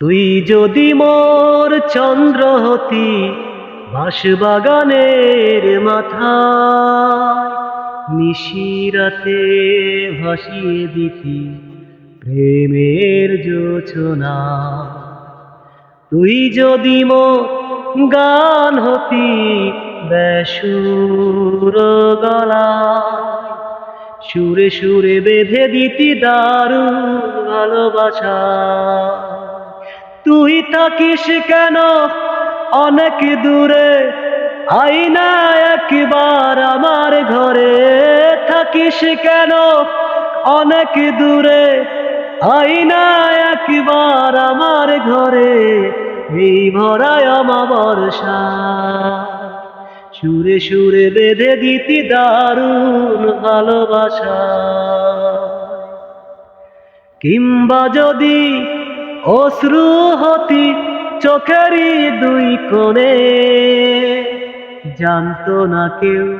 তুই যদি মোর চন্দ্র হতি বাঁশবাগানের মাথা নিশিরাতে ভাসিয়ে দিতি প্রেমের যোচনা। তুই যদি মো গান হতি বেসুর গলা সুরে সুরে বেঁধে দিতি দারু ভালোবাসা। তুই থাকিস কেন? অনেক দূরে। আইনা একবার আমার ঘরে থাকিস কেন? অনেক দূরে। আইনা একবার আমার ঘরে এই ভরায় বর্ষা সুরে সুরে বেঁধে দিতি দারুণ ভালোবাসা। কিংবা যদি অশ্রু হতি চোখেরই দুই কোণে। জানতো না কেউ,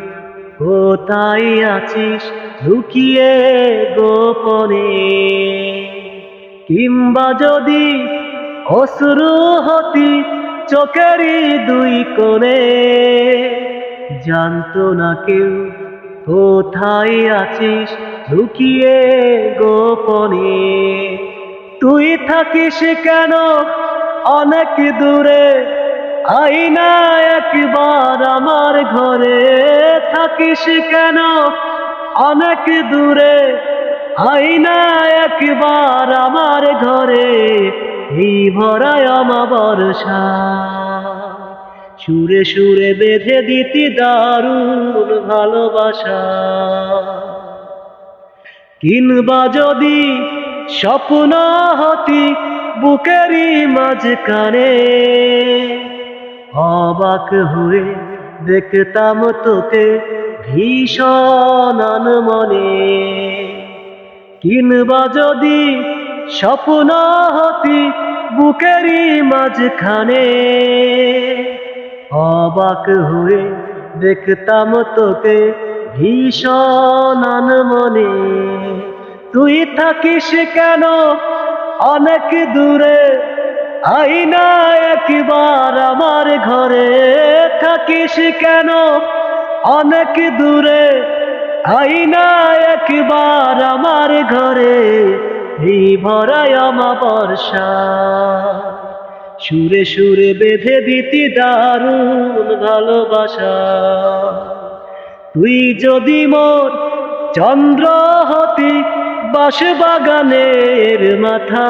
কোথায় আছিস লুকিয়ে গোপনে। কিংবা যদি অশ্রু হতি চোখেরই দুই কোণে। জানতো না কেউ, কোথায় আছিস লুকিয়ে গোপনে। তুই থাকিস কেন? অনেক দূরে। আইনা একবার আমার ঘরে থাকিস কেন? অনেক দূরে। আইনা একবার আমার ঘরে এই ভরায় বর্ষা সুরে সুরে বেঁধে দিতি দারুণ ভালোবাসা। কিনবা যদি স্বপ্ন হতি বুকেরই মাঝখানে। অবাক হয়ে দেখতাম তোকে ভীষণ মনে কিনবা যদি স্বপ্ন হতি বুকেরই মাঝখানে। অবাক হয়ে দেখতাম তোকে ভীষণ মনে তুই থাকিস কেন? অনেক দূরে। আইনা একবার আমার ঘরে থাকিস কেন? অনেক দূরে। আইনা একবার আমার ঘরে এই ভরায় আমার বর্ষা। সুরে সুরে বেঁধে দিতি দারুণ ভালোবাসা। তুই যদি মোর চন্দ্র বাঁশ বাগানের মাথা